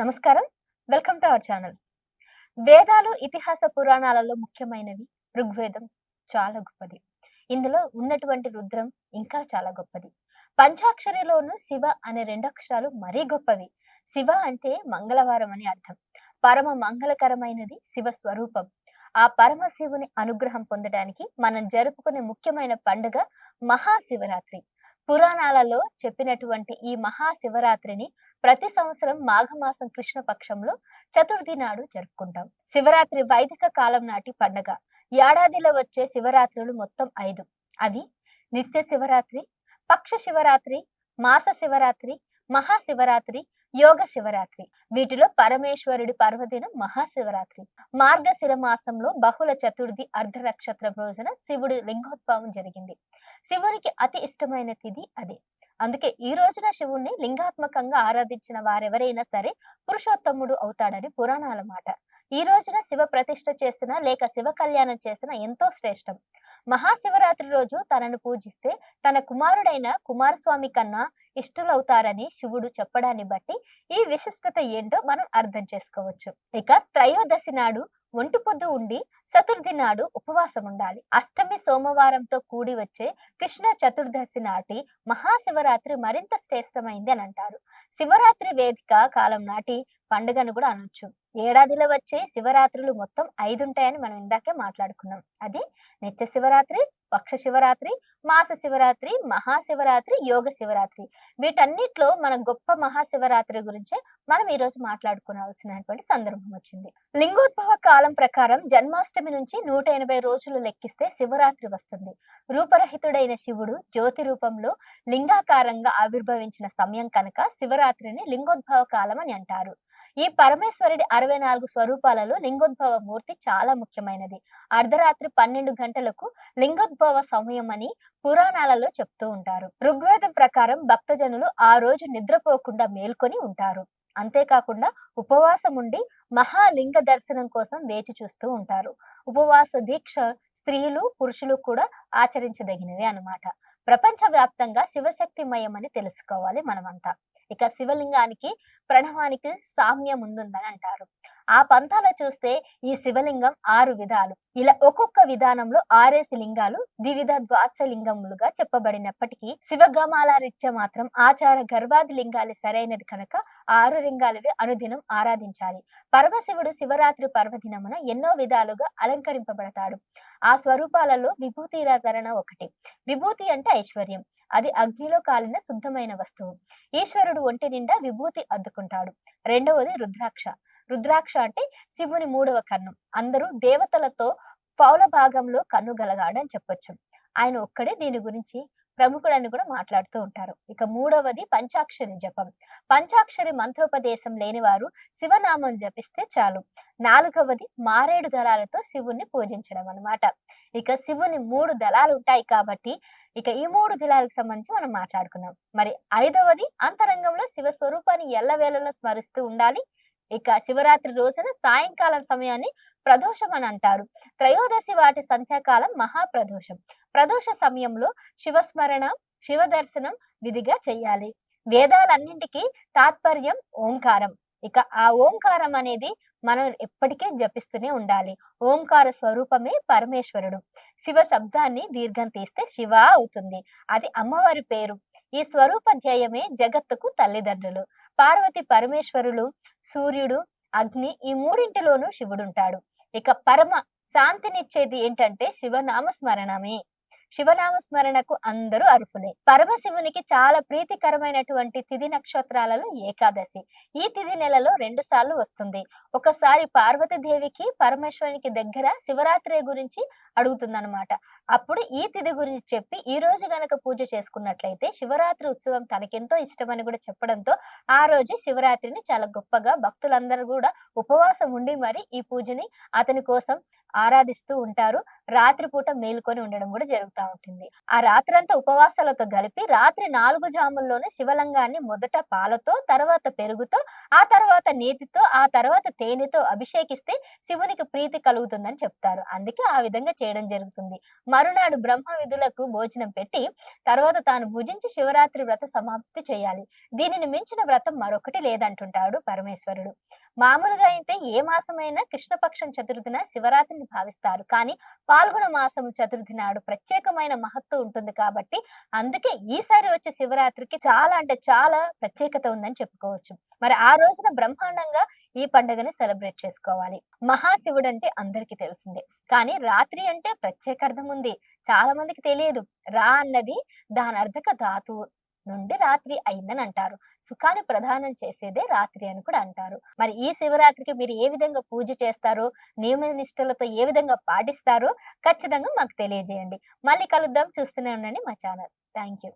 నమస్కారం. Welcome to our channel. వేదాలు ఇతిహాస పురాణాలలో ముఖ్యమైనవి. ఋగ్వేదం చాలా గొప్పది. ఇందులో ఉన్నటువంటి రుద్రం ఇంకా చాలా గొప్పది. పంచాక్షరిలోను శివ అనే రెండు అక్షరాలు మరీ గొప్పవి. శివ అంటే మంగళవారం అని అర్థం. పరమ మంగళకరమైనది శివ స్వరూపం. ఆ పరమశివుని అనుగ్రహం పొందడానికి మనం జరుపుకునే ముఖ్యమైన పండుగ మహాశివరాత్రి. పురాణాలలో చెప్పినటువంటి ఈ మహాశివరాత్రిని ప్రతి సంవత్సరం మాఘమాసం కృష్ణపక్షంలో చతుర్థి నాడు జరుపుకుంటాం. శివరాత్రి వైదిక కాలం నాటి పండగ. ఏడాదిలో వచ్చే శివరాత్రులు మొత్తం ఐదు. అవి నిత్య శివరాత్రి పక్ష శివరాత్రి మాస శివరాత్రి మహాశివరాత్రి యోగ శివరాత్రి. వీటిలో పరమేశ్వరుడి పర్వదినం మహాశివరాత్రి మార్గశిర మాసంలో బహుళ చతుర్థి అర్ధ నక్షత్రం రోజున శివుడి లింగోత్సవం జరిగింది. శివునికి అతి ఇష్టమైన తిథి అదే. అందుకే ఈ రోజున శివుణ్ణి లింగాత్మకంగా ఆరాధించిన వారెవరైనా సరే పురుషోత్తముడు అవుతాడని పురాణాల మాట. ఈ రోజున శివ ప్రతిష్ఠ చేసిన లేక శివ కళ్యాణం చేసిన ఎంతో శ్రేష్టం. మహాశివరాత్రి రోజు తనను పూజిస్తే తన కుమారుడైన కుమారస్వామి కన్నా ఇష్టలవుతారని శివుడు చెప్పడాన్ని బట్టి ఈ విశిష్టత ఏంటో మనం అర్థం చేసుకోవచ్చు. ఇక త్రయోదశి నాడు ఒంటి పొద్దు ఉండి చతుర్థి నాడు ఉపవాసం ఉండాలి. అష్టమి సోమవారంతో కూడి వచ్చే కృష్ణ చతుర్దశి నాటి మహాశివరాత్రి మరింత శ్రేష్టమైంది అని అంటారు. శివరాత్రి వేదిక కాలం నాటి పండుగను కూడా అనొచ్చు. ఏడాదిలో వచ్చే శివరాత్రులు మొత్తం ఐదు ఉంటాయని మనం ఇందాకే మాట్లాడుకున్నాం. అది నిత్య శివరాత్రి పక్ష శివరాత్రి మాస శివరాత్రి మహాశివరాత్రి యోగ శివరాత్రి. వీటన్నిటిలో మన గొప్ప మహాశివరాత్రి గురించే మనం ఈ రోజు మాట్లాడుకోవాల్సినటువంటి సందర్భం వచ్చింది. లింగోద్భవ కాలం ప్రకారం జన్మాష్టమి నుంచి నూట ఎనభై రోజులు లెక్కిస్తే శివరాత్రి వస్తుంది. రూపరహితుడైన శివుడు జ్యోతి రూపంలో లింగాకారంగా ఆవిర్భవించిన సమయం కనుక శివరాత్రిని లింగోద్భవ కాలం అని అంటారు. ఈ పరమేశ్వరుడి అరవై నాలుగు స్వరూపాలలో లింగోద్భవ మూర్తి చాలా ముఖ్యమైనది. అర్ధరాత్రి పన్నెండు గంటలకు లింగోద్భవ సమయం అని పురాణాలలో చెప్తూ ఉంటారు. ఋగ్వేదం ప్రకారం భక్తజనులు ఆ రోజు నిద్రపోకుండా మేల్కొని ఉంటారు. అంతేకాకుండా ఉపవాసం ఉండి మహాలింగ దర్శనం కోసం వేచి చూస్తూ ఉంటారు. ఉపవాస దీక్ష స్త్రీలు పురుషులు కూడా ఆచరించదగినవి అన్నమాట. ప్రపంచ వ్యాప్తంగా శివశక్తిమయం అని తెలుసుకోవాలి మనమంతా. ఇక శివలింగానికి ప్రణవానికి సామ్యం ఉందని అంటారు. ఆ పంథాలో చూస్తే ఈ శివలింగం ఆరు విధాలు. ఇలా ఒక్కొక్క విధానంలో ఆరేసి లింగాలు ద్వివిధ ద్వాత్స లింగములుగా చెప్పబడినప్పటికీ శివగమాల రీత్యా మాత్రం ఆచార గర్భాది లింగాలు సరైనది కనుక ఆరు లింగాలవి అనుదినం ఆరాధించాలి. పరమశివుడు శివరాత్రి పర్వదినమున ఎన్నో విధాలుగా అలంకరింపబడతాడు. ఆ స్వరూపాలలో విభూతిరాధరణ ఒకటి. విభూతి అంటే ఐశ్వర్యం. అది అగ్నిలో కాలిన శుద్ధమైన వస్తువు. ఈశ్వరుడు ఒంటి నిండా విభూతి అద్దుకుంటాడు. రెండవది రుద్రాక్ష. రుద్రాక్ష అంటే శివుని మూడవ కన్ను. అందరూ దేవతలతో పౌల భాగంలో కన్ను గలగాడని చెప్పొచ్చు. ఆయన ఒక్కడే దీని గురించి ప్రముఖుడని కూడా మాట్లాడుతూ ఉంటారు. ఇక మూడవది పంచాక్షరి జపం. పంచాక్షరి మంత్రోపదేశం లేని వారు శివనామం జపిస్తే చాలు. నాలుగవది మారేడు దళాలతో శివుణ్ణి పూజించడం అన్నమాట. ఇక శివుని మూడు దళాలు ఉంటాయి కాబట్టి ఇక ఈ మూడు దళాలకు సంబంధించి మనం మాట్లాడుకున్నాం మరి ఐదవది అంతరంగంలో శివ స్వరూపాన్ని ఎల్లవేళలో స్మరిస్తూ ఉండాలి. ఇక శివరాత్రి రోజున సాయంకాలం సమయాన్ని ప్రదోషం అని అంటారు. త్రయోదశి వాటి సంధ్యాకాలం మహాప్రదోషం. ప్రదోష సమయంలో శివస్మరణ శివ దర్శనం విధిగా చెయ్యాలి వేదాలన్నింటికి తాత్పర్యం ఓంకారం. ఇక ఆ ఓంకారం అనేది మనం ఎప్పటికే జపిస్తూనే ఉండాలి. ఓంకార స్వరూపమే పరమేశ్వరుడు. శివ శబ్దాన్ని దీర్ఘం తీస్తే శివ అవుతుంది. అది అమ్మవారి పేరు. ఈ స్వరూప ధ్యేయమే జగత్తుకు తల్లిదండ్రులు. పార్వతి పరమేశ్వరులు సూర్యుడు అగ్ని ఈ మూడింటిలోనూ శివుడుంటాడు. ఇక పరమ శాంతినిచ్చేది ఏంటంటే శివనామ స్మరణమే శివనామ స్మరణకు అందరూ అర్హులే. పరమశివునికి చాలా ప్రీతికరమైనటువంటి తిథి నక్షత్రాలలో ఏకాదశి. ఈ తిథి నెలలో రెండు సార్లు వస్తుంది. ఒకసారి పార్వతీదేవికి పరమేశ్వరునికి దగ్గర శివరాత్రి గురించి అడుగుతుందన్నమాట. అప్పుడు ఈ తిథి గురించి చెప్పి ఈ రోజు గనక పూజ చేసుకున్నట్లయితే శివరాత్రి ఉత్సవం తనకెంతో ఇష్టమని కూడా చెప్పడంతో ఆ రోజు శివరాత్రిని చాలా గొప్పగా భక్తులందరూ కూడా ఉపవాసం ఉండి మరి ఈ పూజని అతని కోసం ఆరాధిస్తూ ఉంటారు. రాత్రిపూట మేలుకొని ఉండడం కూడా జరుగుతూ ఉంటుంది. ఆ రాత్రంతా ఉపవాసాలతో కలిపి రాత్రి నాలుగు జాముల్లోనే శివలింగాన్ని మొదట పాలతో తర్వాత పెరుగుతో ఆ తర్వాత నేతితో ఆ తర్వాత తేనెతో అభిషేకిస్తే శివునికి ప్రీతి కలుగుతుందని చెప్తారు. అందుకే ఆ విధంగా చేయడం జరుగుతుంది. మరునాడు బ్రహ్మ విధులకు భోజనం పెట్టి తర్వాత తాను భుజించి శివరాత్రి వ్రత సమాప్తి చేయాలి. దీనిని మించిన వ్రతం మరొకటి లేదంటుంటాడు పరమేశ్వరుడు. మామూలుగా అయితే ఏ మాసమైనా కృష్ణపక్షం చతుర్థిన శివరాత్రిని భావిస్తారు. కానీ పాల్గొన మాసం చతుర్థి నాడు ప్రత్యేకమైన మహత్వం ఉంటుంది కాబట్టి అందుకే ఈసారి వచ్చే శివరాత్రికి చాలా అంటే చాలా ప్రత్యేకత ఉందని చెప్పుకోవచ్చు. మరి ఆ రోజున బ్రహ్మాండంగా ఈ పండుగని సెలబ్రేట్ చేసుకోవాలి. మహాశివుడు అంటే అందరికీ తెలిసిందే. కానీ రాత్రి అంటే ప్రత్యేక అర్థం ఉంది. చాలా మందికి తెలియదు. రా అన్నది దాని అర్థక ధాతువు. నుండి రాత్రి అయిందని అంటారు సుఖాన్ని ప్రదానం చేసేదే రాత్రి అని కూడా అంటారు. మరి ఈ శివరాత్రికి మీరు ఏ విధంగా పూజ చేస్తారు నియమ నిష్ఠలతో ఏ విధంగా పాటిస్తారో ఖచ్చితంగా మాకు తెలియజేయండి. మళ్ళీ కలుద్దాం చూస్తూనే ఉండండి మా ఛానల్. Thank you